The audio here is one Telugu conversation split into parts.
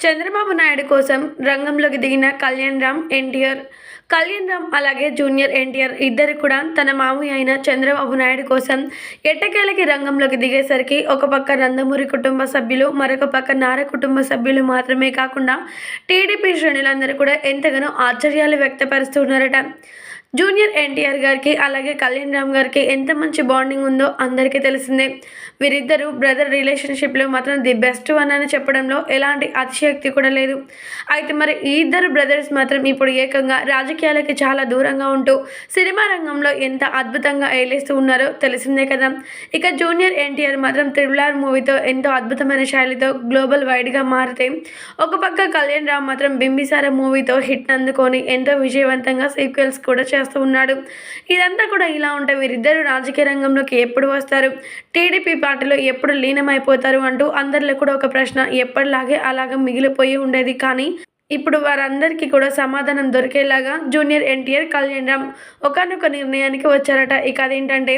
చంద్రబాబు నాయుడు కోసం రంగంలోకి దిగిన కళ్యాణ్ రామ్ ఎన్టీఆర్. కళ్యాణ్ రామ్ అలాగే జూనియర్ ఎన్టీఆర్ ఇద్దరు కూడా తన మామయ్య అయిన చంద్రబాబు నాయుడు కోసం ఎట్టకేలకి రంగంలోకి దిగేసరికి ఒక పక్క నందమూరి కుటుంబ సభ్యులు మరొక పక్క నార కుటుంబ సభ్యులు మాత్రమే కాకుండా టీడీపీ శ్రేణులందరూ కూడా ఎంతగానో ఆశ్చర్యాలు వ్యక్తపరుస్తున్నారట. జూనియర్ ఎన్టీఆర్ గారికి అలాగే కళ్యాణ్ రామ్ గారికి ఎంత మంచి బాండింగ్ ఉందో అందరికీ తెలిసిందే. వీరిద్దరూ బ్రదర్ రిలేషన్షిప్లో మాత్రం ది బెస్ట్ వన్ అని చెప్పడంలో ఎలాంటి అతిశయోక్తి కూడా లేదు. అయితే మరి ఈ ఇద్దరు బ్రదర్స్ మాత్రం ఇప్పుడు ఏకంగా రాజకీయాలకి చాలా దూరంగా ఉంటూ సినిమా రంగంలో ఎంత అద్భుతంగా ఏలేస్తూ ఉన్నారో తెలిసిందే కదా. ఇక జూనియర్ ఎన్టీఆర్ మాత్రం త్రిబులార్ మూవీతో ఎంతో అద్భుతమైన శైలితో గ్లోబల్ వైడ్గా మారితే ఒక పక్క కళ్యాణ్ రామ్ మాత్రం బింబిసార మూవీతో హిట్ అందుకొని ఎంతో విజయవంతంగా సీక్వెల్స్ కూడా చేస్తూ ఉన్నాడు. ఇదంతా కూడా ఇలా ఉంటే వీరిద్దరూ రాజకీయ రంగంలోకి ఎప్పుడు వస్తారు? టీడీపీ పార్టీలో ఎప్పుడు లీనమైపోతారు అంటూ అందరిలో కూడా ఒక ప్రశ్న ఎప్పటిలాగే అలాగే మిగిలిపోయి ఉండేది. కానీ ఇప్పుడు వారందరికీ కూడా సమాధానం దొరికేలాగా జూనియర్ ఎన్టీఆర్ కళ్యాణ్ రామ్ ఒకనొక నిర్ణయానికి వచ్చారట. ఇక అదేంటంటే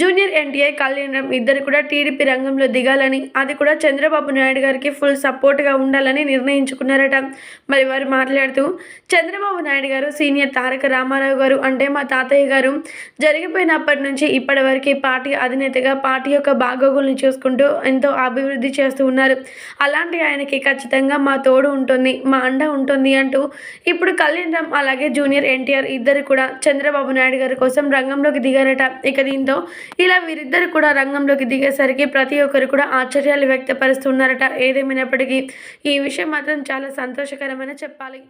జూనియర్ ఎన్టీఐ కళ్యాణం. ఇద్దరు కూడా టీడీపీ రంగంలో దిగాలని అది కూడా చంద్రబాబు నాయుడు గారికి ఫుల్ సపోర్ట్గా ఉండాలని నిర్ణయించుకున్నారట. మరి వారు మాట్లాడుతూ చంద్రబాబు నాయుడు గారు సీనియర్ తారక రామారావు గారు అంటే మా తాతయ్య గారు. జరిగిపోయినప్పటి నుంచి ఇప్పటి వరకు పార్టీ అధినేతగా పార్టీ యొక్క బాగోగులను చూసుకుంటూ ఎంతో అభివృద్ధి చేస్తూ ఉన్నారు. అలాంటి ఆయనకి ఖచ్చితంగా మా తోడు ఉంటుంది మా అండ ఉంటుంది అంటూ ఇప్పుడు కళ్యాణ్ రామ్ అలాగే జూనియర్ ఎన్టీఆర్ ఇద్దరు కూడా చంద్రబాబు నాయుడు గారి కోసం రంగంలోకి దిగారట. ఇక దీంతో ఇలా వీరిద్దరు కూడా రంగంలోకి దిగేసరికి ప్రతి ఒక్కరు కూడా ఆశ్చర్యాలు వ్యక్తపరుస్తున్నారట. ఏదేమైనప్పటికీ ఈ విషయం మాత్రం చాలా సంతోషకరమని చెప్పాలి.